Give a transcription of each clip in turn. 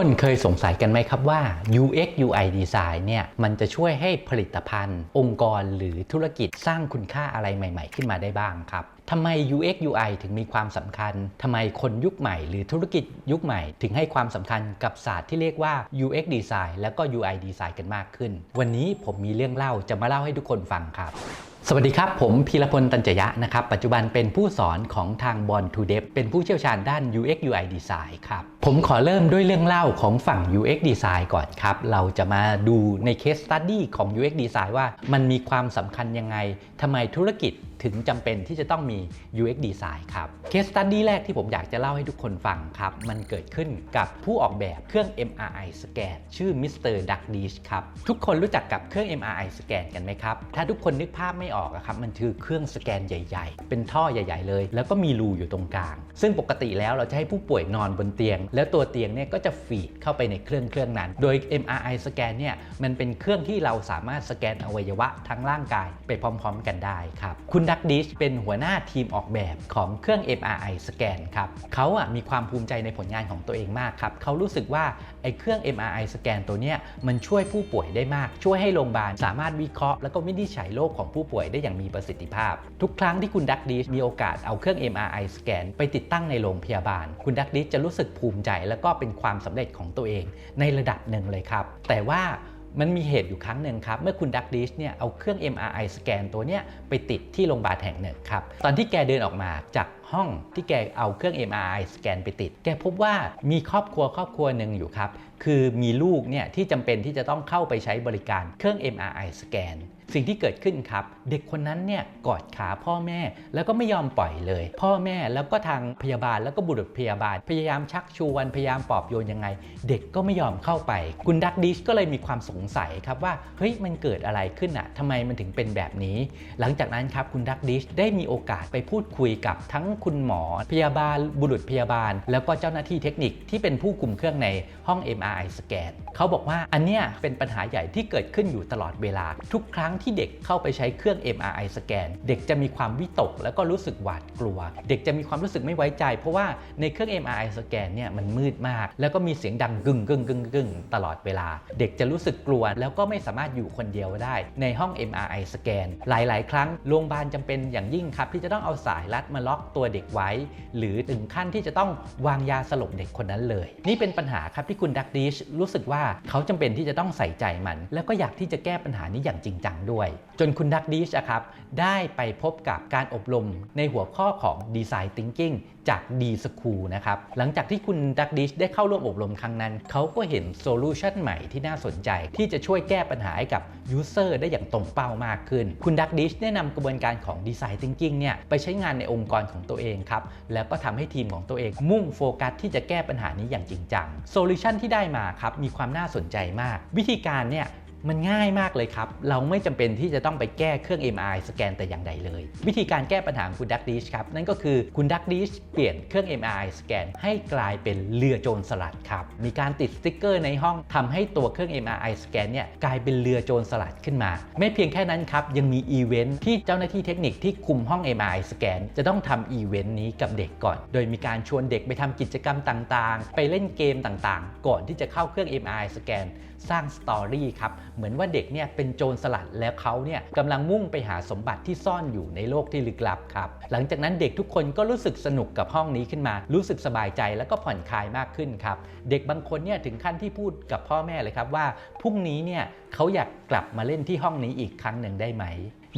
คนเคยสงสัยกันไหมครับว่า UX UI Design เนี่ยมันจะช่วยให้ผลิตภัณฑ์ องค์กรหรือธุรกิจสร้างคุณค่าอะไรใหม่ ๆ ขึ้นมาได้บ้างครับทำไม UX UI ถึงมีความสำคัญทำไมคนยุคใหม่ หรือธุรกิจยุคใหม่ ถึงให้ความสำคัญกับศาสตร์ที่เรียกว่า UX Design แล้วก็ UI Design กันมากขึ้น วันนี้ผมมีเรื่องเล่าจะมาเล่าให้ทุกคนฟังครับ สวัสดีครับ ผมพีรพลตันจยะนะครับ ปัจจุบันเป็นผู้สอนของทาง Born to Dev เป็นผู้เชี่ยวชาญด้าน UX UI Design ครับ ผมขอเริ่มด้วยเรื่องเล่าของฝั่ง UX Design ก่อนครับ เราจะมาดูใน Case Study ของ UX Design ว่ามันมีความสำคัญยังไงทำไมธุรกิจถึงจำเป็นที่จะต้องมี UX Design ครับ Case Study แรกที่ผมอยากจะเล่าให้ทุกคนฟังครับ มันเกิดขึ้นกับผู้ออกแบบเครื่อง MRI Scan ชื่อ Mr. Duck Dish ครับ ทุกคนรู้จักกับเครื่อง MRI Scan กันไหมครับ ถ้าทุกคนนึกภาพไม่ออกครับ มันคือเครื่องสแกนใหญ่ ๆ เป็นท่อใหญ่ ๆ เลย แล้วก็มีรูอยู่ตรงกลาง ซึ่งปกติแล้วเราจะให้ผู้ป่วยนอนบนเตียง แล้วตัวเตียงเนี่ยก็จะฟีดเข้าไปในเครื่องเครื่องนั้น โดย MRI Scan เนี่ยมันเป็นเครื่องที่เราสามารถสแกนอวัยวะทั้งร่างกายไปพร้อม ๆ กันได้ครับคุณดักดิชเป็นหัวหน้าทีมออกแบบของเครื่อง MRI Scan ครับเขาอะมีความภูมิใจในผลงานของตัวเองมากครับเขารู้สึกว่าไอ้เครื่อง MRI Scan ตัวเนี้ยมันช่วยผู้ป่วยได้มาก ช่วยให้โรงพยาบาลสามารถวิเคราะห์แล้วก็วินิจฉัยโรคของผู้ป่วยได้อย่างมีประสิทธิภาพ ทุกครั้งที่คุณดักดิชมีโอกาสเอาเครื่อง MRI Scan ไปติดตั้งในโรงพยาบาล คุณดักดิชจะรู้สึกภูมิใจ แล้วก็เป็นความสำเร็จของตัวเอง ในระดับหนึ่งเลยครับ แต่ว่า มันมีเหตุอยู่ครั้งหนึ่งครับ เมื่อคุณดักดิชเนี่ยเอาเครื่อง MRI สแกนตัวเนี้ยไปติดที่โรงพยาบาลแห่งหนึ่งครับ ตอนที่แกเดินออกมาจากห้องที่แกเอาเครื่อง MRI สแกนไปติด แกพบว่ามีครอบครัวครอบครัวหนึ่งอยู่ครับ คือมีลูกเนี่ยที่จำเป็นที่จะต้องเข้าไปใช้บริการเครื่อง MRI สแกนสิ่งที่เกิดขึ้นครับ เด็กคนนั้นเนี่ยกอดขาพ่อแม่แล้วก็ไม่ยอมปล่อยเลย พ่อแม่แล้วก็ทางพยาบาลแล้วก็บุรุษพยาบาล พยายามชักชวน พยายามปลอบโยนยังไง เด็กก็ไม่ยอมเข้าไป คุณดักดิชก็เลยมีความสงสัยครับว่าเฮ้ยมันเกิดอะไรขึ้นอะทำไมมันถึงเป็นแบบนี้ หลังจากนั้นครับคุณดักดิชได้มีโอกาสไปพูดคุยกับทั้งคุณหมอ พยาบาล บุรุษพยาบาล แล้วก็เจ้าหน้าที่เทคนิคที่เป็นผู้คุมเครื่องในห้อง MRI สแกนเขาบอกว่าอันเนี้ยเป็นปัญหาใหญ่ที่เกิดขึ้นอยู่ตลอดเวลาทุกครั้งที่เด็กเข้าไปใช้เครื่อง MRI สแกน เด็กจะมีความวิตก แล้วก็รู้สึกหวาดกลัว เด็กจะมีความรู้สึกไม่ไว้ใจ เพราะว่าในเครื่อง MRI สแกนเนี่ยมันมืดมาก แล้วก็มีเสียงดังกึ่งกึ่งกึ่งกึ่งตลอดเวลา เด็กจะรู้สึกกลัว แล้วก็ไม่สามารถอยู่คนเดียวได้ ในห้อง MRI สแกน หลาย ๆ ครั้งโรงพยาบาลจำเป็นอย่างยิ่งครับ ที่จะต้องเอาสายรัดมาล็อกตัวเด็กไว้ หรือถึงขั้นที่จะต้องวางยาสลบเด็กคนนั้นเลย นี่เป็นปัญหาครับที่คุณดักดิชรู้สึกว่าเขาจำเป็นที่จะต้องใส่ใจมัน แล้วก็อยากที่จะแก้ปัญหานี้อย่างจริงจังด้วย จนคุณดักดิชครับได้ไปพบกับการอบรมในหัวข้อของ Design Thinking จาก D School นะครับ หลังจากที่คุณดักดิชได้เข้าร่วมอบรมครั้งนั้น เขาก็เห็นโซลูชันใหม่ที่น่าสนใจ ที่จะช่วยแก้ปัญหาให้กับ User ได้อย่างตรงเป้ามากขึ้น คุณดักดิชได้นำกระบวนการของ Design Thinking เนี่ยไปใช้งานในองค์กรของตัวเองครับ แล้วก็ทำให้ทีมของตัวเองมุ่งโฟกัสที่จะแก้ปัญหานี้อย่างจริงจังโซลูชันที่ได้มาครับมีความน่าสนใจมาก วิธีการเนี่ย มันง่ายมากเลยครับ เราไม่จำเป็นที่จะต้องไปแก้เครื่อง MRI สแกนแต่อย่างใดเลย วิธีการแก้ปัญหาคุณดักดิชครับ นั่นก็คือคุณดักดิชเปลี่ยนเครื่อง MRI สแกนให้กลายเป็นเรือโจรสลัดครับ มีการติดสติ๊กเกอร์ในห้องทำให้ตัวเครื่อง MRI สแกนเนี่ยกลายเป็นเรือโจรสลัดขึ้นมา ไม่เพียงแค่นั้นครับ ยังมีอีเวนท์ที่เจ้าหน้าที่เทคนิคที่คุมห้อง MRI สแกนจะต้องทำอีเวนต์นี้กับเด็กก่อน โดยมีการชวนเด็กไปทำกิจกรรมต่างๆ ไปเล่นเกมต่างๆ ก่อนที่จะเข้าเครื่อง MRI สแกน สร้างสตอรี่ครับ เหมือนว่าเด็กเนี่ยเป็นโจรสลัดแล้วเขาเนี่ยกำลังมุ่งไปหาสมบัติที่ซ่อนอยู่ในโลกที่ลึกลับครับ หลังจากนั้นเด็กทุกคนก็รู้สึกสนุกกับห้องนี้ขึ้นมา รู้สึกสบายใจแล้วก็ผ่อนคลายมากขึ้นครับ เด็กบางคนเนี่ยถึงขั้นที่พูดกับพ่อแม่เลยครับว่าพรุ่งนี้เนี่ยเขาอยากกลับมาเล่นที่ห้องนี้อีกครั้งหนึ่งได้ไหม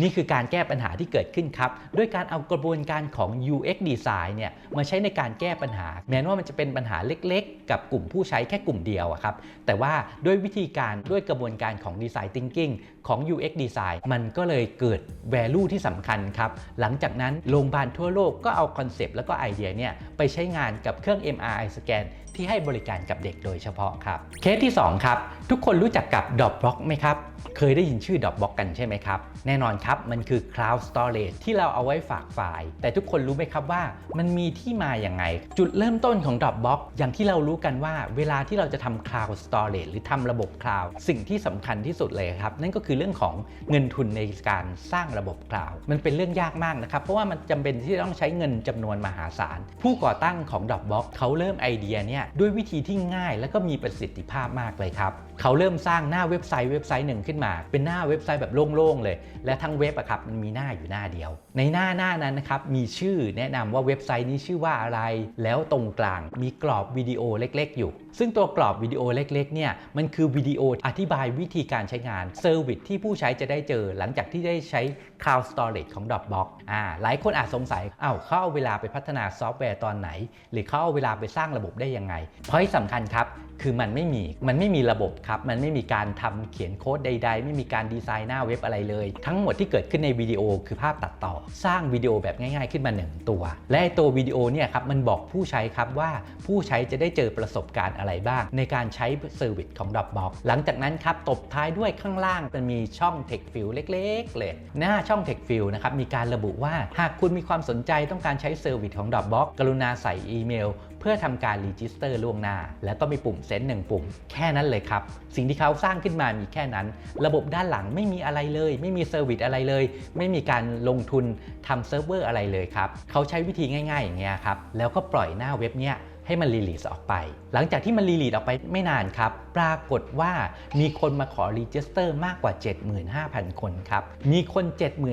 นี่คือการแก้ปัญหาที่เกิดขึ้นครับ ด้วยการเอากระบวนการของ UX Design เนี่ยมาใช้ในการแก้ปัญหา แม้ว่ามันจะเป็นปัญหาเล็กๆ กับกลุ่มผู้ใช้แค่กลุ่มเดียวอะครับ แต่ว่าด้วยวิธีการด้วยกระบวนการของ Design Thinking ของ UX Design มันก็เลยเกิด value ที่สำคัญครับ หลังจากนั้นโรงพยาบาลทั่วโลกก็เอาคอนเซปต์แล้วก็ไอเดียเนี่ยไปใช้งานกับเครื่อง MRI สแกน ที่ให้บริการกับเด็กโดยเฉพาะครับ เคสที่ 2 ครับ ทุกคนรู้จักกับ Dropbox ไหมครับ เคยได้ยินชื่อ Dropbox กันใช่ไหมครับ แน่นอนครับ มันคือ Cloud Storage ที่เราเอาไว้ฝากไฟล์ แต่ทุกคนรู้ไหมครับว่ามันมีที่มาอย่างไง จุดเริ่มต้นของ Dropbox อย่างที่เรารู้กันว่า เวลาที่เราจะทำ Cloud Storage หรือทำระบบ Cloud สิ่งที่สำคัญที่สุดเลยครับ นั่นก็คือเรื่องของเงินทุนในการสร้างระบบ Cloud มันเป็นเรื่องยากมากนะครับ เพราะว่ามันจำเป็นที่จะต้องใช้เงินจำนวนมหาศาล ผู้ก่อตั้งของ Dropbox เขาเริ่มไอเดียเนี่ยด้วยวิธีที่ง่ายและก็มีประสิทธิภาพมากเลยครับ เขาเริ่มสร้างหน้าเว็บไซต์เว็บไซต์หนึ่งขึ้นมา เป็นหน้าเว็บไซต์แบบโล่งๆเลย และทั้งเว็บอะครับมันมีหน้าอยู่หน้าเดียว ในหน้าหน้านั้นนะครับมีชื่อแนะนำว่าเว็บไซต์นี้ชื่อว่าอะไร แล้วตรงกลางมีกรอบวิดีโอเล็ก ๆ อยู่ ซึ่งตัวกรอบวิดีโอเล็กๆเนี่ยมันคือวิดีโออธิบายวิธีการใช้งานเซอร์วิสที่ผู้ใช้จะได้เจอ หลังจากที่ได้ใช้ Cloud Storage ของ Dropbox อ่าหลายคนอาจสงสัยอ้าวเขาเอาเวลาไปพัฒนาซอฟต์แวร์ตอนไหน หรือเขาเอาเวลาไปสร้างระบบได้ยังไงเพราะที่สำคัญครับคือมันไม่มี มันไม่มีระบบครับ มันไม่มีการทำเขียนโค้ดใด ๆ ไม่มีการดีไซน์หน้าเว็บอะไรเลย ทั้งหมดที่เกิดขึ้นในวิดีโอคือภาพตัดต่อ สร้างวิดีโอแบบง่ายๆ ขึ้นมา 1 ตัว และไอ้ตัววิดีโอเนี่ยครับมันบอกผู้ใช้ครับว่าผู้ใช้จะได้เจอประสบการณ์อะไรบ้าง ในการใช้เซอร์วิสของ Dropbox หลังจากนั้นครับตบท้ายด้วยข้างล่างมันมีช่อง Text Field เล็ก ๆ เลย หน้าช่อง Text Field นะครับมีการระบุว่าหากคุณมีความสนใจต้องการใช้เซอร์วิสของ Dropbox กรุณาใส่อีเมล เพื่อทำการรีจิสเตอร์ล่วงหน้า แล้วก็มีปุ่มเซนต์หนึ่งปุ่ม แค่นั้นเลยครับ สิ่งที่เขาสร้างขึ้นมามีแค่นั้น ระบบด้านหลังไม่มีอะไรเลย ไม่มีเซอร์วิสอะไรเลย ไม่มีการลงทุนทำเซิร์ฟเวอร์อะไรเลยครับเขาใช้วิธีง่าย ๆ อย่างเงี้ยครับแล้วก็ปล่อยหน้าเว็บเนี้ยให้มันรีลีสออกไป หลังจากที่มันรีลีสออกไปไม่นานครับ ปรากฏว่ามีคนมาขอรีจิสเตอร์มากกว่า 75,000 คนครับ มีคน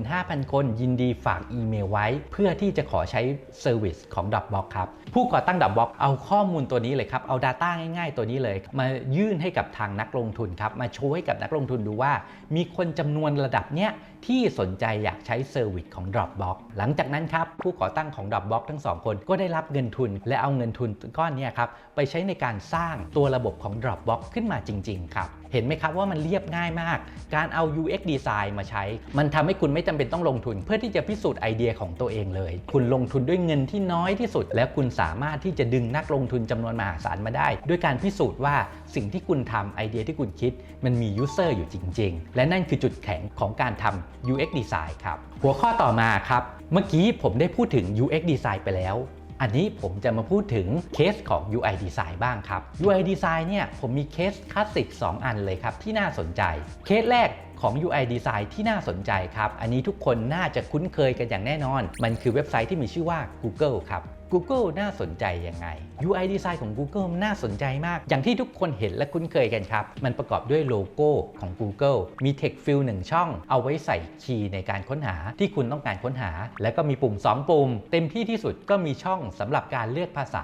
75,000 คนยินดีฝากอีเมลไว้ เพื่อที่จะขอใช้เซอร์วิสของ Dropbox ครับ ผู้ก่อตั้ง Dropbox เอาข้อมูลตัวนี้เลยครับ เอา Data ง่ายๆ ตัวนี้เลย มายื่นให้กับทางนักลงทุนครับ มาโชว์ให้กับนักลงทุนดูว่า มีคนจำนวนระดับเนี้ยที่สนใจอยากใช้เซอร์วิสของ Dropbox หลังจากนั้นครับผู้ก่อตั้งของ Dropbox ทั้งสองคนก็ได้รับเงินทุน และเอาเงินทุนก้อนเนี้ยครับไปใช้ในการสร้างตัวระบบของ Dropbox ขึ้นมาจริง ๆ ครับ เห็นไหมครับว่ามันเรียบง่ายมาก การเอา UX Design มาใช้ มันทำให้คุณไม่จำเป็นต้องลงทุน เพื่อที่จะพิสูจน์ไอเดียของตัวเองเลย คุณลงทุนด้วยเงินที่น้อยที่สุด และคุณสามารถที่จะดึงนักลงทุนจำนวนมหาศาลมาได้ ด้วยการพิสูจน์ว่าสิ่งที่คุณทำไอเดียที่คุณคิด มันมี User อยู่จริง ๆ และนั่นคือจุดแข็งของการทำ UX Design ครับ หัวข้อต่อมาครับ เมื่อกี้ผมได้พูดถึง UX Design ไปแล้ว อันนี้ผมจะมาพูดถึงเคสของ UI Design บ้างครับ UI Design เนี่ยผมมีเคสคลาสสิก2 อันเลยครับที่น่าสนใจ เคสแรกของ UI Design ที่น่าสนใจครับ อันนี้ทุกคนน่าจะคุ้นเคยกันอย่างแน่นอน มันคือเว็บไซต์ที่มีชื่อว่า Google ครับ Google น่าสนใจยังไง UI Design ของ Google น่าสนใจมาก อย่างที่ทุกคนเห็นและคุ้นเคยกันครับ มันประกอบด้วยโลโก้ของ Google มี Text Field 1ช่อง เอาไว้ใส่คีย์ในการค้นหาที่คุณต้องการค้นหา แล้วก็มีปุ่ม 2 ปุ่ม เต็มที่ที่สุดก็มีช่องสำหรับการเลือกภาษา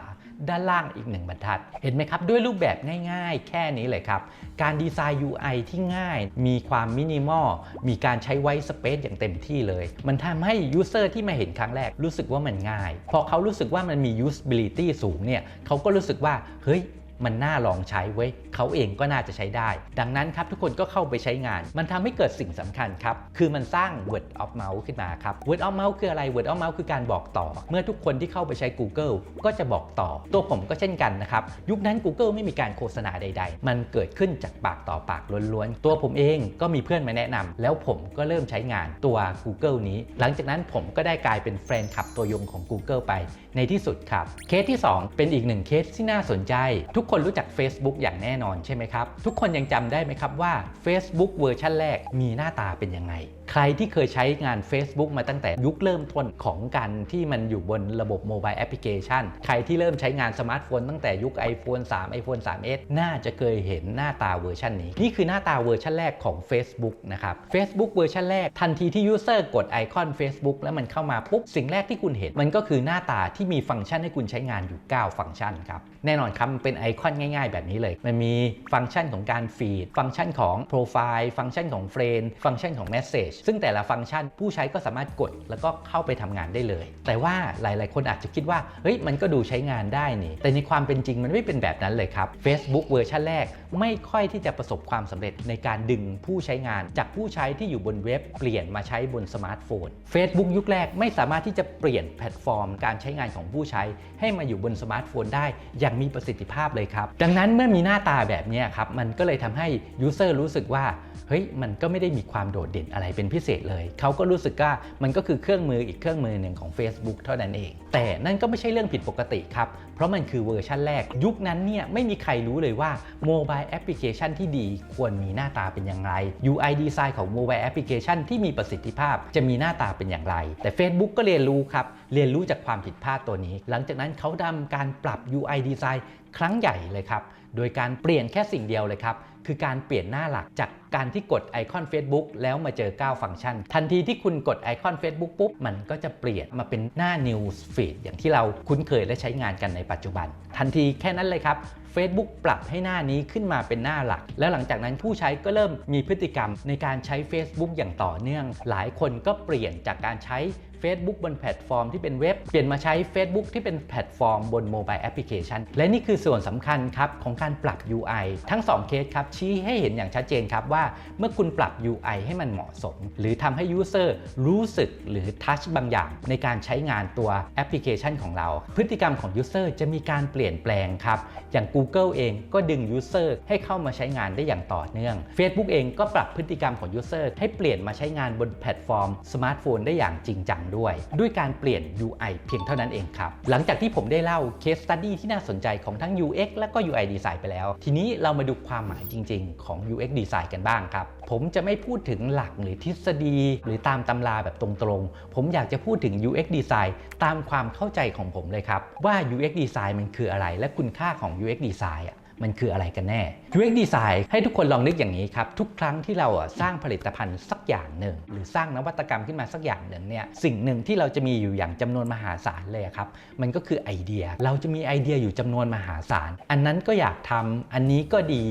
ด้านล่างอีกหนึ่งบรรทัด เห็นไหมครับ ด้วยรูปแบบง่ายๆ แค่นี้เลยครับ การดีไซน์ UI ที่ง่าย มีความมินิมอล มีการใช้ไว้สเปซอย่างเต็มที่เลย มันทำให้ยูเซอร์ที่มาเห็นครั้งแรกรู้สึกว่ามันง่าย พอเขารู้สึกว่ามันมี usability สูงเนี่ยเขาก็รู้สึกว่า เฮ้ย มันน่าลองใช้เว้ยเขาเองก็น่าจะใช้ได้ ดังนั้นครับทุกคนก็เข้าไปใช้งาน มันทำให้เกิดสิ่งสำคัญครับ คือมันสร้าง word of mouth ขึ้นมาครับ word of mouth คืออะไร word of mouth คือการบอกต่อ เมื่อทุกคนที่เข้าไปใช้ Google ก็จะบอกต่อ ตัวผมก็เช่นกันนะครับ ยุคนั้น Google ไม่มีการโฆษณาใด ๆ มันเกิดขึ้นจากปากต่อปากล้วนๆ ตัวผมเองก็มีเพื่อนมาแนะนำแล้วผมก็เริ่มใช้งานตัว Google นี้ หลังจากนั้นผมก็ได้กลายเป็นแฟนคลับตัวยงของ Google ไปในที่สุดครับ เคสที่ 2 เป็นอีกหนึ่งเคสที่น่าสนใจ ทุกคนรู้จัก Facebook อย่างแน่นอนใช่ไหมครับ ทุกคนยังจำได้ไหมครับว่า Facebook เวอร์ชันแรกมีหน้าตาเป็นยังไง ใครที่เคยใช้งาน Facebook มาตั้งแต่ยุคเริ่มต้นของการที่มันอยู่บนระบบโมบายแอปพลิเคชันใครที่เริ่มใช้งานสมาร์ทโฟนตั้งแต่ยุค iPhone 3 iPhone 3s น่าจะเคยเห็นหน้าตาเวอร์ชันนี้ นี่คือหน้าตาเวอร์ชันแรกของ Facebook นะครับ Facebook เวอร์ชันแรกทันทีที่ยูเซอร์กดไอคอน Facebook แล้วมันเข้ามาปุ๊บสิ่งแรกที่คุณเห็นมันก็คือหน้าตาทที่มีฟังก์ชันให้คุณใช้งานอยู่ 9 ฟังก์ชันครับแน่นอนครับมันเป็นไอคอนง่าย ๆ แบบนี้เลย มันมีฟังก์ชันของการฟีดฟังก์ชันของโปรไฟล์ฟังก์ชันของเฟรนฟังก์ชันของ Message ซึ่งแต่ละฟังก์ชันผู้ใช้ก็สามารถกดแล้วก็เข้าไปทำงานได้เลย แต่ว่าหลายๆ คนอาจจะคิดว่าเฮ้ยมันก็ดูใช้งานได้นี่แต่ในความเป็นจริงมันไม่เป็นแบบนั้นเลยครับ Facebook เวอร์ชันแรกไม่ค่อยที่จะประสบความสำเร็จในการดึงผู้ใช้งาน จากผู้ใช้ที่อยู่บนเว็บเปลี่ยนมาใช้บนสมาร์ทโฟน Facebook ยุคแรกไม่สามารถที่จะเปลี่ยนแพลตฟอร์ม การใช้งานของผู้ใช้ ให้มาอยู่บนสมาร์ทโฟนได้ อย่างมีประสิทธิภาพเลยครับ ดังนั้นเมื่อมีหน้าตาแบบนี้ครับมันก็เลยทำให้ยูเซอร์รู้สึกว่าเฮ้ยมันก็ไม่ได้มีความโดดเด่นอะไรเป็นพิเศษเลย เขาก็รู้สึกว่ามันก็คือเครื่องมืออีกเครื่องมือหนึ่งของ Facebook เท่านั้นเอง แต่นั่นก็ไม่ใช่เรื่องผิดปกติครับ เพราะมันคือเวอร์ชันแรก ยุคนั้นเนี่ยไม่มีใครรู้เลยว่าโมบายแอปพลิเคชันที่ดีควรมีหน้าตาเป็นอย่างไร UI design ของโมบายแอปพลิเคชันที่มีประสิทธิภาพจะมีหน้าตาเป็นอย่างไร แต่ Facebook ก็เรียนรู้ครับ เรียนรู้จากความผิดพลาดตัวนี้ หลังจากนั้นเขาทำการปรับ UI design ครั้งใหญ่เลยครับ โดยการเปลี่ยนแค่สิ่งเดียวเลยครับ คือการเปลี่ยนหน้าหลักจากการที่กดไอคอน Facebook แล้วมาเจอ 9 ฟังก์ชัน ทันทีที่คุณกดไอคอน Facebook ปุ๊บ มันก็จะเปลี่ยนมาเป็นหน้า News Feed อย่างที่เราคุ้นเคยและใช้งานกันในปัจจุบัน ทันทีแค่นั้นเลยครับ Facebook ปรับให้หน้านี้ขึ้นมาเป็นหน้าหลัก แล้วหลังจากนั้นผู้ใช้ก็เริ่มมีพฤติกรรมในการใช้ Facebook อย่างต่อเนื่อง หลายคนก็เปลี่ยนจากการใช้ Facebook บนแพลตฟอร์มที่เป็นเว็บ เปลี่ยนมาใช้ Facebook ที่เป็นแพลตฟอร์มบนโมบายแอปพลิเคชันและนี่คือส่วนสำคัญครับของการปรับ UI ทั้ง 2 เคสครับชี้ให้เห็นอย่างชัดเจนครับว่าเมื่อคุณปรับ UI ให้มันเหมาะสม หรือทำให้ User รู้สึกหรือทัชบางอย่าง ในการใช้งานตัวแอปพลิเคชันของเรา พฤติกรรมของ User จะมีการเปลี่ยนแปลงครับอย่าง Google เองก็ดึง User ให้เข้ามาใช้งานได้อย่างต่อเนื่อง Facebook เองก็ปรับพฤติกรรมของ User ให้เปลี่ยนมาใช้งานบนแพลตฟอร์มสมาร์ทโฟนได้อย่างจริงจังด้วย ด้วยการเปลี่ยน UI เพียงเท่านั้นเองครับ หลังจากที่ผมได้เล่า Case Study ที่น่าสนใจของทั้ง UX และก็ UI Design ไปแล้ว ทีนี้เรามาดูความหมายจริง ๆ ของ UX Design กันบ้างครับ ผมจะไม่พูดถึงหลักหรือทฤษฎี หรือตามตำราแบบตรงๆ ผมอยากจะพูดถึง UX Design ตามความเข้าใจของผมเลยครับ ว่า UX Design มันคืออะไร และคุณค่าของ UX Design อะ มันคืออะไรกันแน่ UX Design ให้ทุกคนลองนึกอย่างนี้ครับ ทุกครั้งที่เราสร้างผลิตภัณฑ์สักอย่างหนึ่ง หรือสร้างนวัตกรรมขึ้นมาสักอย่างหนึ่งเนี่ยสิ่งหนึ่งที่เราจะมีอยู่อย่างจำนวนมหาศาลเลยครับ มันก็คือไอเดีย เราจะมีไอเดียอยู่จำนวนมหาศาล อันนั้นก็อยากทำอันนี้ก็ดี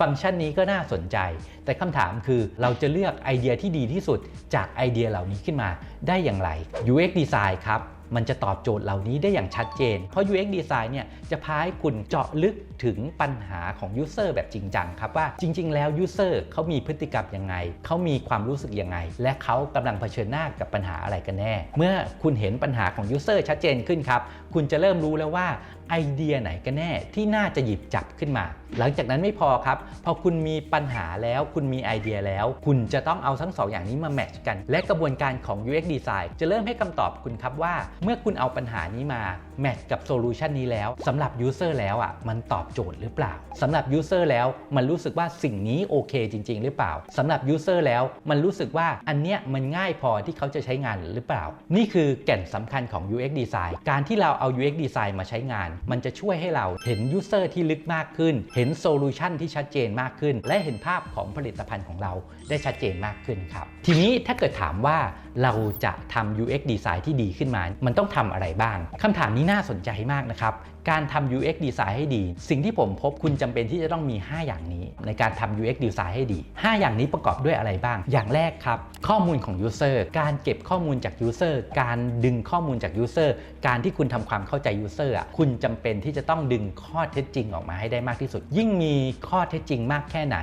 ฟังก์ชันนี้ก็น่าสนใจ แต่คำถามคือเราจะเลือกไอเดียที่ดีที่สุดจากไอเดียเหล่านี้ขึ้นมาได้อย่างไร UX Design ครับ มันจะตอบโจทย์เหล่านี้ได้อย่างชัดเจน เพราะ UX Design เนี่ยจะพาให้คุณเจาะลึกถึงปัญหาของ User แบบจริงจังครับว่าจริง ๆ แล้ว User เขามีพฤติกรรมยังไง เขามีความรู้สึกยังไง และเขากำลังเผชิญหน้ากับปัญหาอะไรกันแน่ เมื่อคุณเห็นปัญหาของ User ชัดเจนขึ้นครับ คุณจะเริ่มรู้แล้วว่า ไอเดียไหนกันแน่ที่น่าจะหยิบจับขึ้นมา หลังจากนั้นไม่พอครับ พอคุณมีปัญหาแล้วคุณมีไอเดียแล้ว คุณจะต้องเอาทั้งสองอย่างนี้มาแมทช์กัน และกระบวนการของ UX Design จะเริ่มให้คำตอบคุณครับว่า เมื่อคุณเอาปัญหานี้มา แมทกับโซลูชันนี้แล้วสำหรับ User แล้วอะมันตอบโจทย์หรือเปล่าสำหรับ User แล้วมันรู้สึกว่าสิ่งนี้โอเคจริง ๆ หรือเปล่าสำหรับ User แล้วมันรู้สึกว่าอันเนี้ยมันง่ายพอที่เขาจะใช้งานหรือเปล่า นี่คือแก่นสำคัญของ UX Design การที่เราเอา UX Design มาใช้งาน มันจะช่วยให้เราเห็น User ที่ลึกมากขึ้น เห็นโซลูชันที่ชัดเจนมากขึ้น และเห็นภาพของผลิตภัณฑ์ของเราได้ชัดเจนมากขึ้นครับ ทีนี้ถ้าเกิดถามว่า เราจะทำ UX Design ที่ดีขึ้นมา มันต้องทำอะไรบ้างคำถามนี้น่าสนใจมากนะครับ การทำ UX Design ให้ดี สิ่งที่ผมพบคุณจำเป็นที่จะต้องมี 5 อย่างนี้ ในการทำ UX Design ให้ดี 5 อย่างนี้ประกอบด้วยอะไรบ้าง อย่างแรกครับ ข้อมูลของ User การเก็บข้อมูลจาก User การดึงข้อมูลจาก User การที่คุณทำความเข้าใจ User อะคุณจำเป็นที่จะต้องดึงข้อเท็จจริงออกมาให้ได้มากที่สุด ยิ่งมีข้อเท็จจริงมากแค่ไหน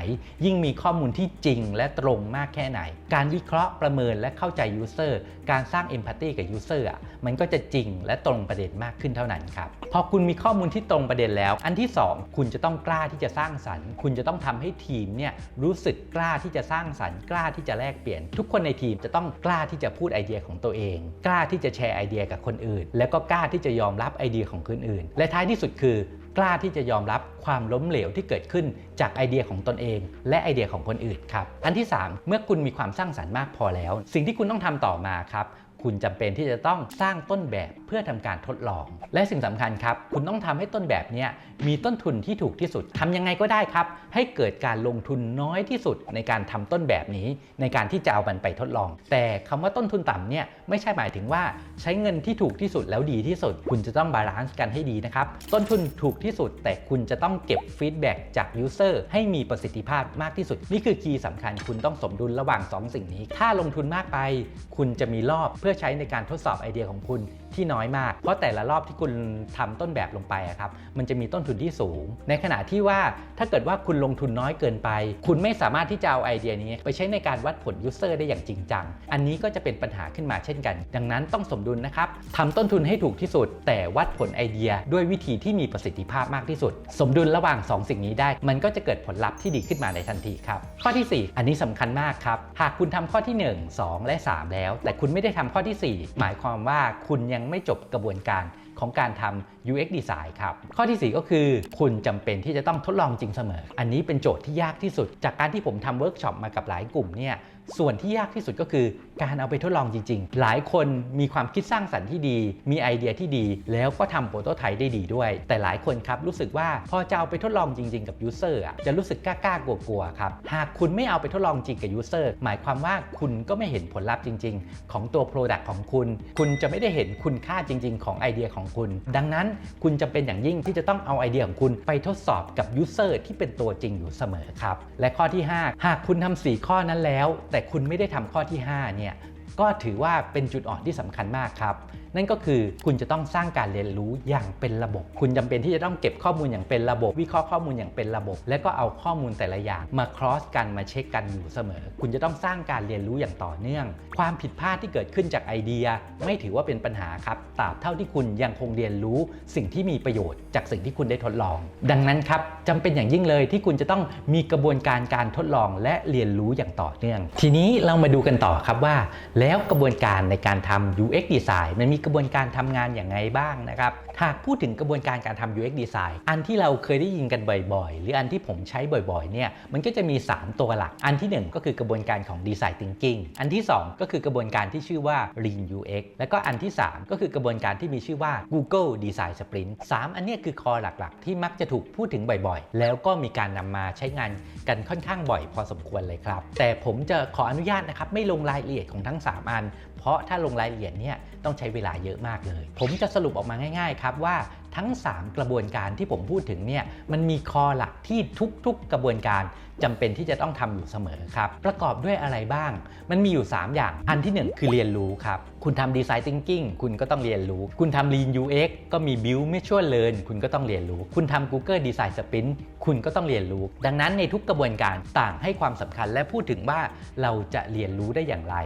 ยิ่งมีข้อมูลที่จริงและตรงมากแค่ไหน การวิเคราะห์ประเมินและเข้าใจ User การสร้าง Empathy กับ User อะมันก็จะจริงและตรงประเด็นมากขึ้นเท่านั้นครับพอคุณมีข้อมูลที่ตรงประเด็นแล้ว อันที่ 2 คุณจะต้องกล้าที่จะสร้างสรรค์ คุณจะต้องทำให้ทีมเนี่ยรู้สึกกล้าที่จะสร้างสรรค์กล้าที่จะแลกเปลี่ยน ทุกคนในทีมจะต้องกล้าที่จะพูดไอเดียของตัวเอง กล้าที่จะแชร์ไอเดียกับคนอื่น แล้วก็กล้าที่จะยอมรับไอเดียของคนอื่น และท้ายที่สุดคือกล้าที่จะยอมรับความล้มเหลวที่เกิดขึ้นจากไอเดียของตนเอง และไอเดียของคนอื่นครับ อันที่ 3 เมื่อคุณมีความสร้างสรรค์มากพอแล้ว สิ่งที่คุณต้องทำต่อมาครับ คุณจำเป็นที่จะต้องสร้างต้นแบบเพื่อทำการทดลอง และสิ่งสำคัญครับ คุณต้องทำให้ต้นแบบนี้มีต้นทุนที่ถูกที่สุดทำยังไงก็ได้ครับ ให้เกิดการลงทุนน้อยที่สุดในการทำต้นแบบนี้ ในการที่จะเอามันไปทดลอง แต่คำว่าต้นทุนต่ำเนี่ยไม่ใช่หมายถึงว่าใช้เงินที่ถูกที่สุดแล้วดีที่สุด คุณจะต้องบาลานซ์กันให้ดีนะครับต้นทุนถูกที่สุด แต่คุณจะต้องเก็บฟีดแบ็กจากยูเซอร์ให้มีประสิทธิภาพมากที่สุด นี่คือคีย์สำคัญคุณต้องสมดุลระหว่าง 2 สิ่งนี้ ถ้าลงทุนมากไป คุณจะมีรอบเพื่พื่อใช้ในการทดสอบไอเดียของคุณ ที่น้อยมาก เพราะแต่ละรอบที่คุณทำต้นแบบลงไปอะครับมันจะมีต้นทุนที่สูง ในขณะที่ว่าถ้าเกิดว่าคุณลงทุนน้อยเกินไป คุณไม่สามารถที่จะเอาไอเดียนี้ ไปใช้ในการวัดผลยูเซอร์ได้อย่างจริงจัง อันนี้ก็จะเป็นปัญหาขึ้นมาเช่นกัน ดังนั้นต้องสมดุลนะครับทำต้นทุนให้ถูกที่สุด แต่วัดผลไอเดียด้วยวิธีที่มีประสิทธิภาพมากที่สุด สมดุลระหว่าง 2 สิ่งนี้ได้ มันก็จะเกิดผลลัพธ์ที่ดีขึ้นมาในทันทีครับ ข้อที่ 4 อันนี้สำคัญมากครับ หากคุณทำข้อที่ 1 2 และ 3 แล้ว แต่คุณไม่ได้ทำข้อที่ 4 หมายความว่าคุณยังไม่จบกระบวนการของการทำ UX Design ครับ ข้อที่ 4 ก็คือ คุณจำเป็นที่จะต้องทดลองจริงเสมอ อันนี้เป็นโจทย์ที่ยากที่สุด จากการที่ผมทำเวิร์กช็อปมากับหลายกลุ่มเนี่ยส่วนที่ยากที่สุดก็คือการเอาไปทดลองจริง ๆ หลายคนมีความคิดสร้างสรรค์ที่ดี มีไอเดียที่ดี แล้วก็ทำโปรโตไทป์ได้ดีด้วย แต่หลายคนครับรู้สึกว่าพอจะเอาไปทดลองจริง ๆ กับยูเซอร์อะจะรู้สึกกล้าๆกลัวๆครับ หากคุณไม่เอาไปทดลองจริงกับยูเซอร์หมายความว่าคุณก็ไม่เห็นผลลัพธ์จริง ๆ ของตัว Product ของคุณ คุณจะไม่ได้เห็นคุณค่าจริง ๆ ของไอเดียของคุณ ดังนั้นคุณจะเป็นอย่างยิ่งที่จะต้องเอาไอเดียของคุณไปทดสอบกับยูเซอร์ที่เป็นตัวจริงอยู่เสมอครับ และข้อที่ 5 หากคุณทำ4ข้อนั้นแล้ว แต่คุณไม่ได้ทำข้อที่5เนี่ย ก็ถือว่าเป็นจุดอ่อนที่สำคัญมากครับ นั่นก็คือคุณจะต้องสร้างการเรียนรู้อย่างเป็นระบบ คุณจำเป็นที่จะต้องเก็บข้อมูลอย่างเป็นระบบ วิเคราะห์ข้อมูลอย่างเป็นระบบ และก็เอาข้อมูลแต่ละอย่างมา cross กันมาเช็คกันอยู่เสมอ คุณจะต้องสร้างการเรียนรู้อย่างต่อเนื่อง ความผิดพลาดที่เกิดขึ้นจากไอเดีย ไม่ถือว่าเป็นปัญหาครับตราบเท่าที่คุณยังคงเรียนรู้สิ่งที่มีประโยชน์จากสิ่งที่คุณได้ทดลอง ดังนั้นครับจำเป็นอย่างยิ่งเลยที่คุณจะต้องมีกระบวนการการทดลองและเรียนรู้อย่างต่อเนื่อง ทีนี้เรามาดูกันต่อครับว่า แล้วกระบวนการในการทำ UX design มันมีกระบวนการทำงานอย่างไรบ้างนะครับหากพูดถึงกระบวนการการทำ UX design อันที่เราเคยได้ยินกันบ่อยๆ หรืออันที่ผมใช้บ่อยๆ เนี่ย มันก็จะมี 3 ตัวหลัก อันที่ 1 ก็คือกระบวนการของ design thinking อันที่ 2 ก็คือกระบวนการที่ชื่อว่า lean UX แล้วก็อันที่ 3 ก็คือกระบวนการที่มีชื่อว่า Google Design Sprint 3 อันนี้คือคอหลักๆ ที่มักจะถูกพูดถึงบ่อยๆ แล้วก็มีการนำมาใช้งานกันค่อนข้างบ่อยพอสมควรเลยครับ แต่ผมจะขออนุญาตนะครับไม่ลงรายละเอียดของทั้ง 3 อัน เพราะถ้าลงรายละเอียดเนี่ยต้องใช้เวลาเยอะมากเลย ผมจะสรุปออกมาง่ายๆครับว่าทั้ง 3 กระบวนการที่ผมพูดถึงเนี่ยมันมีคอหลักที่ทุกๆกระบวนการจำเป็นที่จะต้องทำอยู่เสมอครับ ประกอบด้วยอะไรบ้าง มันมีอยู่ 3 อย่าง อันที่ 1 คือเรียนรู้ครับ คุณทำ Design Thinking คุณก็ต้องเรียนรู้ คุณทำ Lean UX ก็มี Build Mutual Learn คุณก็ต้องเรียนรู้ คุณทำ Google Design Sprint คุณก็ต้องเรียนรู้ ดังนั้นในทุกกระบวนการต่างให้ความสำคัญและพูดถึงว่าเราจะเรียนรู้ได้อย่างไร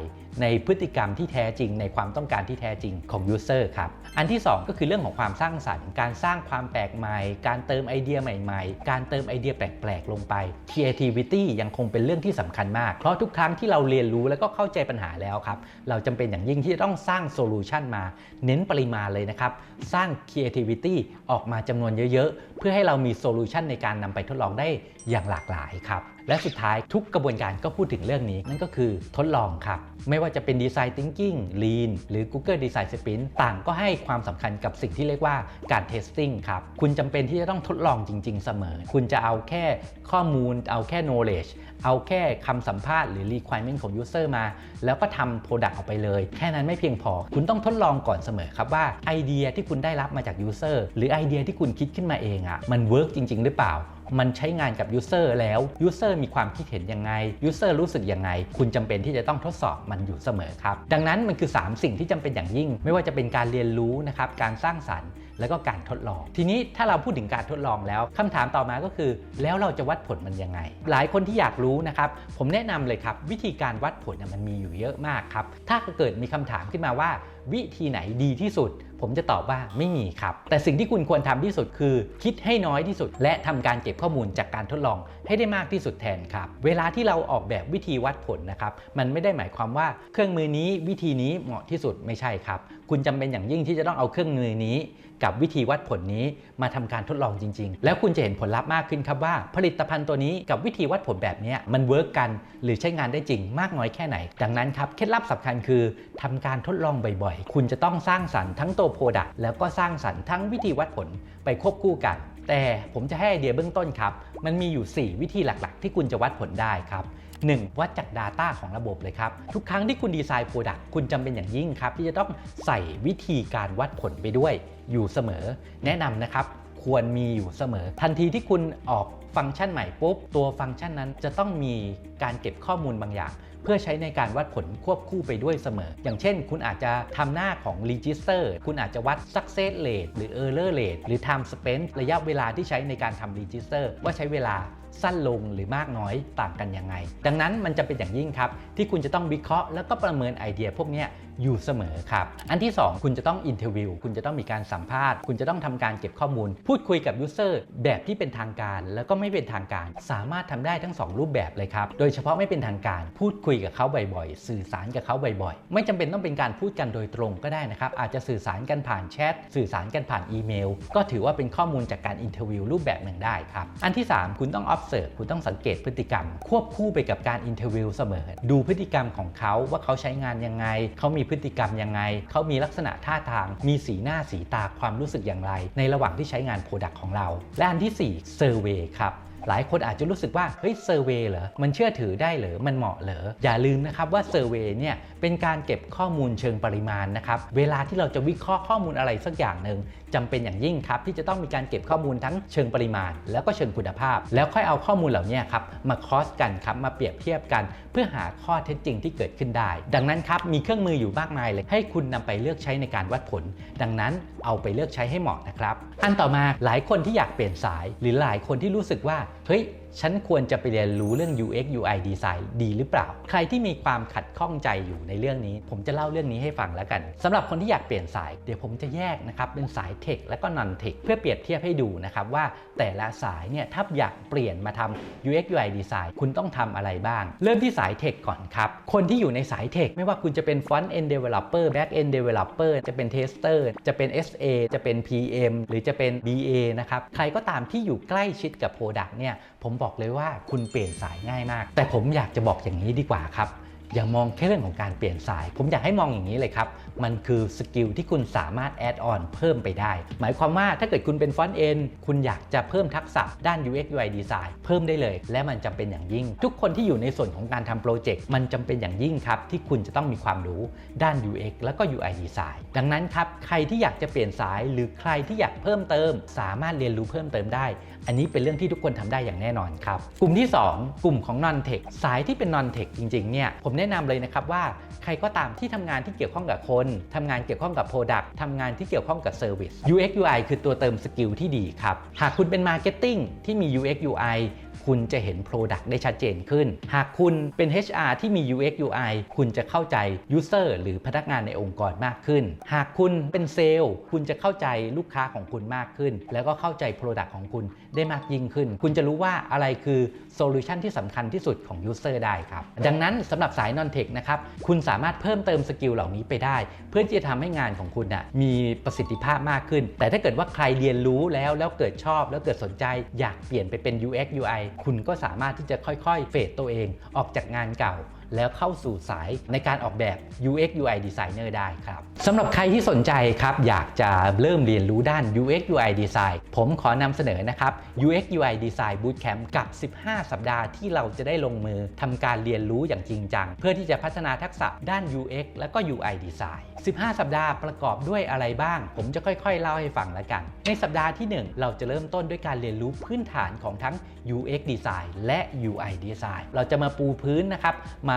ในพฤติกรรมที่แท้จริง ในความต้องการที่แท้จริงของ User ครับ อันที่ 2 ก็คือเรื่องของความสร้างสรรค์ การสร้างความแปลกใหม่ การเติมไอเดียใหม่ ๆ การเติมไอเดียแปลก ๆ ลงไป Creativity ยังคงเป็นเรื่องที่สำคัญมาก เพราะทุกครั้งที่เราเรียนรู้แล้วก็เข้าใจปัญหาแล้วครับ เราจำเป็นอย่างยิ่งที่จะต้องสร้างโซลูชันมา เน้นปริมาณเลยนะครับ สร้าง Creativity ออกมาจำนวนเยอะ ๆ เพื่อให้เรามีโซลูชันในการนำไปทดลองได้อย่างหลากหลายครับ และสุดท้ายทุกกระบวนการก็พูดถึงเรื่องนี้ นั่นก็คือทดลองครับ ไม่ว่าจะเป็น Design Thinking Lean หรือ Google Design Sprint ต่างก็ให้ความสำคัญกับสิ่งที่เรียกว่าการ Testing ครับ คุณจำเป็นที่จะต้องทดลองจริง ๆ เสมอ คุณจะเอาแค่ข้อมูล เอาแค่ knowledge เอาแค่คำสัมภาษณ์หรือ requirement ของ user มา แล้วก็ทำ product ออกไปเลย แค่นั้นไม่เพียงพอ คุณต้องทดลองก่อนเสมอครับว่าไอเดียที่คุณได้รับมาจาก user หรือไอเดียที่คุณคิดขึ้นมาเองอะ่ะมัน work จริง ๆ หรือเปล่า มันใช้งานกับ User แล้ว User มีความคิดเห็นยังไง User รู้สึกยังไง คุณจำเป็นที่จะต้องทดสอบมันอยู่เสมอครับ ดังนั้นมันคือ 3 สิ่งที่จำเป็นอย่างยิ่ง ไม่ว่าจะเป็นการเรียนรู้นะครับการสร้างสรรค์แล้วก็การทดลอง ทีนี้ถ้าเราพูดถึงการทดลองแล้วคำถามต่อมาก็คือ แล้วเราจะวัดผลมันยังไง หลายคนที่อยากรู้นะครับผมแนะนำเลยครับ วิธีการวัดผลมันมีอยู่เยอะมากครับถ้าเกิดมีคำถามขึ้นมาว่า วิธีไหนดีที่สุด ผมจะตอบว่าไม่มีครับ แต่สิ่งที่คุณควรทำที่สุดคือ คิดให้น้อยที่สุด และทำการเก็บข้อมูลจากการทดลองให้ได้มากที่สุดแทนครับ เวลาที่เราออกแบบวิธีวัดผลนะครับ มันไม่ได้หมายความว่าเครื่องมือนี้วิธีนี้เหมาะที่สุดไม่ใช่ครับ คุณจำเป็นอย่างยิ่งที่จะต้องเอาเครื่องมือนี้ กับวิธีวัดผลนี้มาทำการทดลองจริง ๆ แล้วคุณจะเห็นผลลัพธ์มากขึ้นครับว่า ผลิตภัณฑ์ตัวนี้กับวิธีวัดผลแบบนี้มันเวิร์กกันหรือใช้งานได้จริงมากน้อยแค่ไหน ดังนั้นครับเคล็ดลับสำคัญคือทำการทดลองบ่อยๆ คุณจะต้องสร้างสรรค์ทั้งตัวโปรดักต์แล้วก็สร้างสรรค์ทั้งวิธีวัดผลไปควบคู่กัน แต่ผมจะให้ไอเดียเบื้องต้นครับ มันมีอยู่ 4 วิธีหลักๆ ที่คุณจะวัดผลได้ครับ 1. วัดจาก Data ของระบบเลยครับ ทุกครั้งที่คุณดีไซน์โปรดักต์คุณจำเป็นอย่างยิ่งครับ ที่จะต้องใส่วิธีการวัดผลไปด้วยอยู่เสมอ แนะนำนะครับควรมีอยู่เสมอ ทันทีที่คุณออกฟังก์ชันใหม่ปุ๊บ ตัวฟังก์ชันนั้นจะต้องมีการเก็บข้อมูลบางอย่าง เพื่อใช้ในการวัดผลควบคู่ไปด้วยเสมอ อย่างเช่น คุณอาจจะทำหน้าของ Register คุณอาจจะวัด Success Rate หรือ Error Rate หรือ Time Spent ระยะเวลาที่ใช้ในการทำ Register ว่าใช้เวลา สั้นลงหรือมากน้อยต่างกันยังไง ดังนั้นมันจะเป็นอย่างยิ่งครับ ที่คุณจะต้องวิเคราะห์แล้วก็ประเมินไอเดียพวกนี้ อยู่เสมอครับ อันที่ 2 คุณจะต้องอินเทอร์วิว คุณจะต้องมีการสัมภาษณ์ คุณจะต้องทำการเก็บข้อมูล พูดคุยกับยูเซอร์แบบที่เป็นทางการ แล้วก็ไม่เป็นทางการ สามารถทำได้ทั้ง 2 รูปแบบเลยครับ โดยเฉพาะไม่เป็นทางการ พูดคุยกับเขาบ่อยๆ สื่อสารกับเขาบ่อยๆ ไม่จำเป็นต้องเป็นการพูดกันโดยตรงก็ได้นะครับ อาจจะสื่อสารกันผ่านแชท สื่อสารกันผ่านอีเมล ก็ถือว่าเป็นข้อมูลจากการอินเทอร์วิวรูปแบบหนึ่งได้ครับ อันที่ 3 คุณต้อง observe คุณต้องสังเกตพฤติกรรม ควบคู่ไปกับการอินเทอร์วิวเสมอ ดูพฤติกรรมของเขาว่าเขาใช้งานยังไง เขามีพฤติกรรมยังไง เขามีลักษณะท่าทาง มีสีหน้าสีตาความรู้สึกอย่างไร ในระหว่างที่ใช้งานโปรดักต์ของเรา และอันที่4 survey ครับ หลายคนอาจจะรู้สึกว่าเฮ้ยเซอร์เวยเหรอมันเชื่อถือได้เหรอมันเหมาะเหรออย่าลืมนะครับว่าเซอร์เวยเนี่ยเป็นการเก็บข้อมูลเชิงปริมาณนะครับเวลาที่เราจะวิเคราะห์ข้อมูลอะไรสักอย่างหนึ่งจำเป็นอย่างยิ่งครับที่จะต้องมีการเก็บข้อมูลทั้งเชิงปริมาณ แล้วก็เชิงคุณภาพ แล้วค่อยเอาข้อมูลเหล่านี้ครับมาคอสกันครับมาเปรียบเทียบกัน เพื่อหาข้อเท็จจริงที่เกิดขึ้นได้ ดังนั้นครับมีเครื่องมืออยู่มากมายเลย ให้คุณนำไปเลือกใช้ในการวัดผล ดังนั้นเอาไปเลือกใช้ให้เหมาะนะครับอันต่อมาหลายคนที่อยากเปลี่ยนสาย หรือหลายคนที่รู้สึกว่า เฮ้ย ฉันควรจะไปเรียนรู้เรื่อง UX UI Design ดีหรือเปล่า ใครที่มีความขัดข้องใจอยู่ในเรื่องนี้ ผมจะเล่าเรื่องนี้ให้ฟังแล้วกันสำหรับคนที่อยากเปลี่ยนสาย เดี๋ยวผมจะแยกนะครับเป็นสายเทคและก็นอนเทคเพื่อเปรียบเทียบให้ดูนะครับว่าแต่ละสายเนี่ยถ้าอยากเปลี่ยนมาทำ UX UI Design คุณต้องทำอะไรบ้าง เริ่มที่สายเทคก่อนครับคนที่อยู่ในสายเทคไม่ว่าคุณจะเป็น Front End Developer Back End Developer จะเป็น Tester จะเป็น SA จะเป็น PM หรือจะเป็น BA นะครับใครก็ตามที่อยู่ใกล้ชิดกับ Product เนี่ย ผมบอกเลยว่าคุณเปลี่ยนสายง่ายมาก แต่ผมอยากจะบอกอย่างนี้ดีกว่าครับ อย่ามองแค่เรื่องของการเปลี่ยนสาย ผมอยากให้มองอย่างนี้เลยครับ มันคือสกิลที่คุณสามารถแอดออนเพิ่มไปได้ หมายความว่าถ้าเกิดคุณเป็นฟอนต์เอนคุณอยากจะเพิ่มทักษะด้าน UX UI Design เพิ่มได้เลย และมันจำเป็นอย่างยิ่ง ทุกคนที่อยู่ในส่วนของการทำโปรเจกต์มันจำเป็นอย่างยิ่งครับ ที่คุณจะต้องมีความรู้ด้าน UX แล้วก็ UI Design ดังนั้นครับใครที่อยากจะเปลี่ยนสาย หรือใครที่อยากเพิ่มเติม สามารถเรียนรู้เพิ่มเติมได้ อันนี้เป็นเรื่องที่ทุกคนทำได้อย่างแน่นอนครับกลุ่มที่ 2 กลุ่มของ Non Tech สายที่เป็น Non Tech จริงๆเนี่ยผมแนะนำเลยนะครับว่าใครก็ตามที่ทำงานที่เกี่ยวข้องกับคนทำงานเกี่ยวข้องกับ Product ทำงานที่เกี่ยวข้องกับ Service UX UI คือตัวเติมสกิลที่ดีครับ หากคุณเป็น Marketing ที่มี UX UI คุณจะเห็น Product ได้ชัดเจนขึ้น หากคุณเป็น HR ที่มี UX UI คุณจะเข้าใจ User หรือพนักงานในองค์กรมากขึ้น หากคุณเป็นเซลล์คุณจะเข้าใจลูกค้าของคุณมากขึ้น แล้วก็เข้าใจ Product ของคุณได้มากยิ่งขึ้น คุณจะรู้ว่าอะไรคือโซลูชันที่สำคัญที่สุดของ User ได้ครับ ดังนั้นสำหรับสาย Non-Tech นะครับคุณสามารถเพิ่มเติมสกิลเหล่านี้ไปได้ เพื่อที่จะทำให้งานของคุณนะมีประสิทธิภาพมากขึ้น แต่ถ้าเกิดว่าใครเรียนรู้แล้วแล้วเกิดชอบ แล้วเกิดสนใจอยากเปลี่ยนไปเป็น UX UI คุณก็สามารถที่จะค่อยๆ เฟดตัวเองออกจากงานเก่า แล้วเข้าสู่สายในการออกแบบ UX UI Designer ได้ครับสำหรับใครที่สนใจครับ อยากจะเริ่มเรียนรู้ด้าน UX UI Design ผมขอนำเสนอนะครับ UX UI Design Bootcamp กับ 15 สัปดาห์ที่เราจะได้ลงมือทำการเรียนรู้อย่างจริงจัง เพื่อที่จะพัฒนาทักษะด้าน UX และก็ UI Design 15 สัปดาห์ประกอบด้วยอะไรบ้าง ผมจะค่อยๆ เล่าให้ฟังแล้วกัน ในสัปดาห์ที่ 1 เราจะเริ่มต้นด้วยการเรียนรู้พื้นฐานของทั้ง UX Design และ UI Design เราจะมาปูพื้นนะครับมา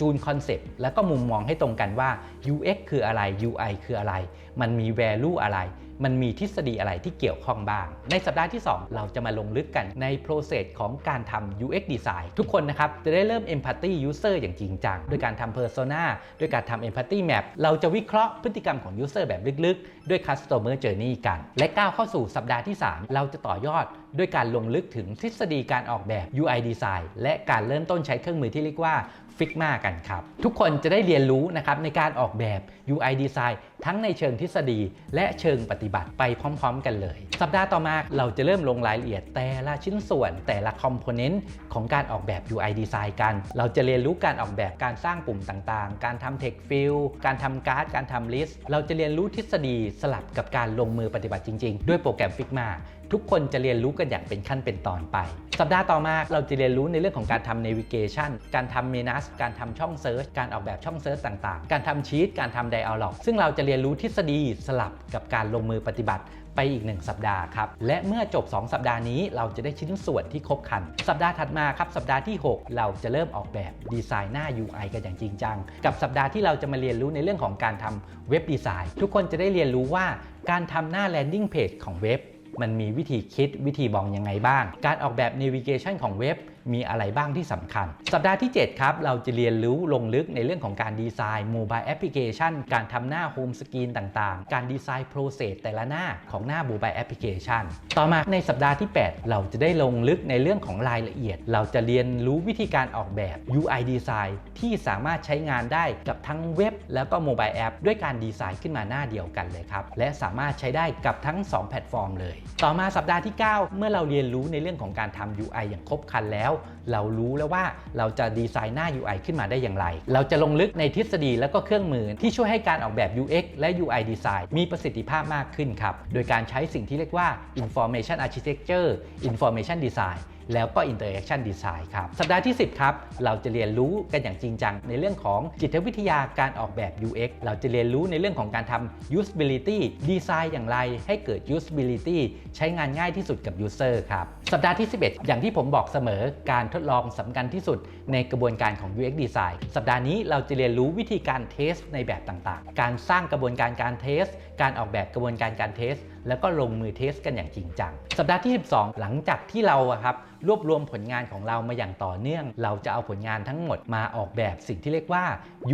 จูนคอนเซปต์แล้วก็มุมมองให้ตรงกันว่า UX คืออะไร UI คืออะไร มันมี value อะไร มันมีทฤษฎีอะไรที่เกี่ยวข้องบ้าง ในสัปดาห์ที่ 2 เราจะมาลงลึกกันใน process ของการทำ UX design ทุกคนนะครับ จะได้เริ่ม empathy user อย่างจริงจังด้วยการทำ persona ด้วยการทำ empathy map เราจะวิเคราะห์พฤติกรรมของ user แบบลึกๆ ด้วย customer journey กัน และก้าวเข้าสู่สัปดาห์ที่ 3 เราจะต่อยอดด้วยการลงลึกถึงทฤษฎีการออกแบบ UI design และการเริ่มต้นใช้เครื่องมือที่เรียกว่า Figma กันครับ ทุกคนจะได้เรียนรู้นะครับในการออกแบบ UI Design ทั้งในเชิงทฤษฎีและเชิงปฏิบัติไปพร้อม ๆ กันเลย สัปดาห์ต่อมาเราจะเริ่มลงรายละเอียดแต่ละชิ้นส่วนแต่ละคอมโพเนนต์ของการออกแบบ UI Design กัน เราจะเรียนรู้การออกแบบการสร้างปุ่มต่างๆ การทำ Text Field การทำการ์ด การทำ List เราจะเรียนรู้ทฤษฎีสลับกับการลงมือปฏิบัติจริง ๆ ด้วยโปรแกรม Figma ทุกคนจะเรียนรู้กันอย่างเป็นขั้นเป็นตอนไป สัปดาห์ต่อมาเราจะเรียนรู้ในเรื่องของการทำ navigation การทำ menus การทำช่อง search การออกแบบช่อง search ต่างๆ การทำชีตการทำ dialog ซึ่งเราจะรียนรู้ทฤษฎีสลับกับการลงมือปฏิบัติไปอีก 1 สัปดาห์ครับ และเมื่อจบ 2 สัปดาห์นี้เราจะได้ชิ้นส่วนที่ครบคัน สัปดาห์ถัดมาครับ สัปดาห์ที่ 6 เราจะเริ่มออกแบบดีไซน์หน้า UI กันอย่างจริงจัง กับสัปดาห์ที่เราจะมาเรียนรู้ในเรื่องของการทำเว็บดีไซน์ ทุกคนจะได้เรียนรู้ว่าการทำหน้า landing page ของเว็บมันมีวิธีคิดวิธีมองยังไงบ้าง การออกแบบ navigation ของเว็บมีอะไรบ้างที่สำคัญ สัปดาห์ที่ 7 ครับ เราจะเรียนรู้ลงลึกในเรื่องของการดีไซน์โมบายแอปพลิเคชันการทำหน้าโฮมสกรีนต่างๆ การดีไซน์โปรเซสแต่ละหน้าของหน้าโมบายแอปพลิเคชัน ต่อมาในสัปดาห์ที่ 8 เราจะได้ลงลึกในเรื่องของรายละเอียด เราจะเรียนรู้วิธีการออกแบบ UI design ที่สามารถใช้งานได้กับทั้งเว็บ แล้วก็โมบายแอปด้วยการดีไซน์ขึ้นมาหน้าเดียวกันเลยครับ และสามารถใช้ได้กับทั้ง 2 แพลตฟอร์มเลย ต่อมาสัปดาห์ที่ 9 เมื่อเราเรียนรู้ในเรื่องของการทำ UI อย่างครบครันแล้วแล้วเรารู้แล้วว่าเราจะดีไซน์หน้า UI ขึ้นมาได้อย่างไร เราจะลงลึกในทฤษฎีและก็เครื่องมือที่ช่วยให้การออกแบบ UX และ UI design มีประสิทธิภาพมากขึ้นครับ โดยการใช้สิ่งที่เรียกว่า information architecture information design แล้วก็ Interaction Design ครับ สัปดาห์ที่ 10 ครับ เราจะเรียนรู้กันอย่างจริงจัง ในเรื่องของจิตวิทยาการออกแบบ UX เราจะเรียนรู้ในเรื่องของการทำ usability design อย่างไร ให้เกิด usability ใช้งานง่ายที่สุดกับ user ครับ สัปดาห์ที่ 11 อย่างที่ผมบอกเสมอการทดลองสำคัญที่สุดในกระบวนการของ UX Design สัปดาห์นี้เราจะเรียนรู้วิธีการเทสในแบบต่างๆ การสร้างกระบวนการการเทส การออกแบบกระบวนการการเทส แล้วก็ลงมือเทสกันอย่างจริงจัง สัปดาห์ที่ 12 หลังจากที่เราครับรวบรวมผลงานของเรามาอย่างต่อเนื่อง เราจะเอาผลงานทั้งหมดมาออกแบบสิ่งที่เรียกว่า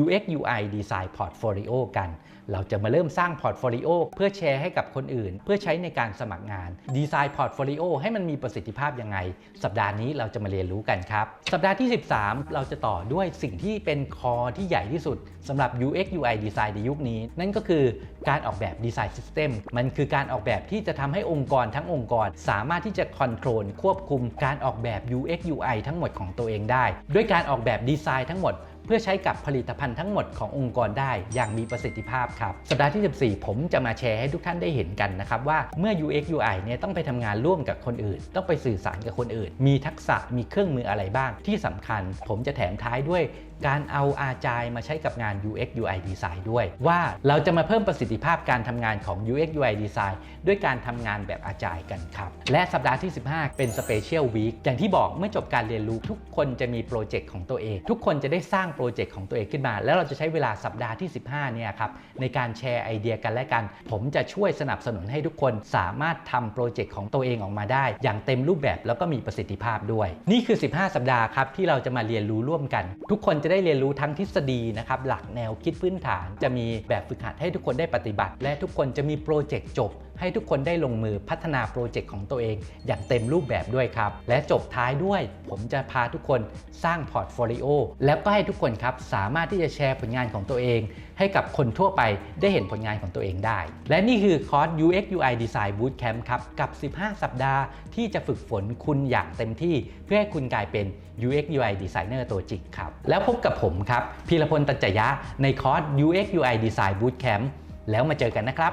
UX UI Design Portfolio กัน เราจะมาเริ่มสร้างพอร์ตโฟลิโอเพื่อแชร์ให้กับคนอื่น เพื่อใช้ในการสมัครงาน ดีไซน์พอร์ตโฟลิโอให้มันมีประสิทธิภาพยังไง สัปดาห์นี้เราจะมาเรียนรู้กันครับ สัปดาห์ที่ 13 เราจะต่อด้วยสิ่งที่เป็นคอที่ใหญ่ที่สุดสำหรับ UX UI Design ในยุคนี้ นั่นก็คือการออกแบบดีไซน์ซิสเต็มมันคือการออกแบบที่จะทำให้องค์กรทั้งองค์กร สามารถที่จะคอนโทรลควบคุมการออกแบบ UX UI ทั้งหมดของตัวเองได้ ด้วยการออกแบบดีไซน์ทั้งหมด เพื่อใช้กับผลิตภัณฑ์ทั้งหมดขององค์กรได้อย่างมีประสิทธิภาพครับ สัปดาห์ที่ 14 ผมจะมาแชร์ให้ทุกท่านได้เห็นกันนะครับว่าเมื่อ UX UI เนี่ยต้องไปทำงานร่วมกับคนอื่น ต้องไปสื่อสารกับคนอื่น มีทักษะมีเครื่องมืออะไรบ้างที่สำคัญ ผมจะแถมท้ายด้วยการเอาอาจายมาใช้กับงาน UX UI Design ด้วย ว่าเราจะมาเพิ่มประสิทธิภาพการทำงานของ UX UI Design ด้วยการทำงานแบบอาจายกันครับ และสัปดาห์ที่ 15 เป็น Special Week อย่างที่บอกเมื่อจบการเรียนรู้ทุกคนจะมีโปรเจกต์ของตัวเอง ทุกคนจะได้สร้างโปรเจกต์ของตัวเองขึ้นมา แล้วเราจะใช้เวลาสัปดาห์ที่ 15เนี่ยครับในการแชร์ไอเดียกันและกัน ผมจะช่วยสนับสนุนให้ทุกคนสามารถทำโปรเจกต์ของตัวเองออกมาได้ อย่างเต็มรูปแบบแล้วก็มีประสิทธิภาพด้วย นี่คือ 15 สัปดาห์ครับที่เราจะมาเรียนรู้ร่วมกัน ทุกคนจะได้เรียนรู้ทั้งทฤษฎีนะครับหลักแนวคิดพื้นฐาน จะมีแบบฝึกหัดให้ทุกคนได้ปฏิบัติ และทุกคนจะมีโปรเจกต์จบ ให้ทุกคนได้ลงมือพัฒนาโปรเจกต์ของตัวเอง อย่างเต็มรูปแบบด้วยครับ และจบท้ายด้วย ผมจะพาทุกคนสร้างพอร์ตโฟลิโอแล้วก็ให้ทุกคนครับสามารถที่จะแชร์ผลงานของตัวเอง ให้กับคนทั่วไปได้เห็นผลงานของตัวเองได้ และนี่คือคอร์ส UX UI Design Bootcamp ครับกับ 15 สัปดาห์ที่จะฝึกฝนคุณอย่างเต็มที่ เพื่อให้คุณกลายเป็น UX UI Designer ตัวจริงครับ แล้วพบกับผมครับพีรพลตัจยะในคอร์ส UX UI Design Bootcamp แล้วมาเจอกันนะครับ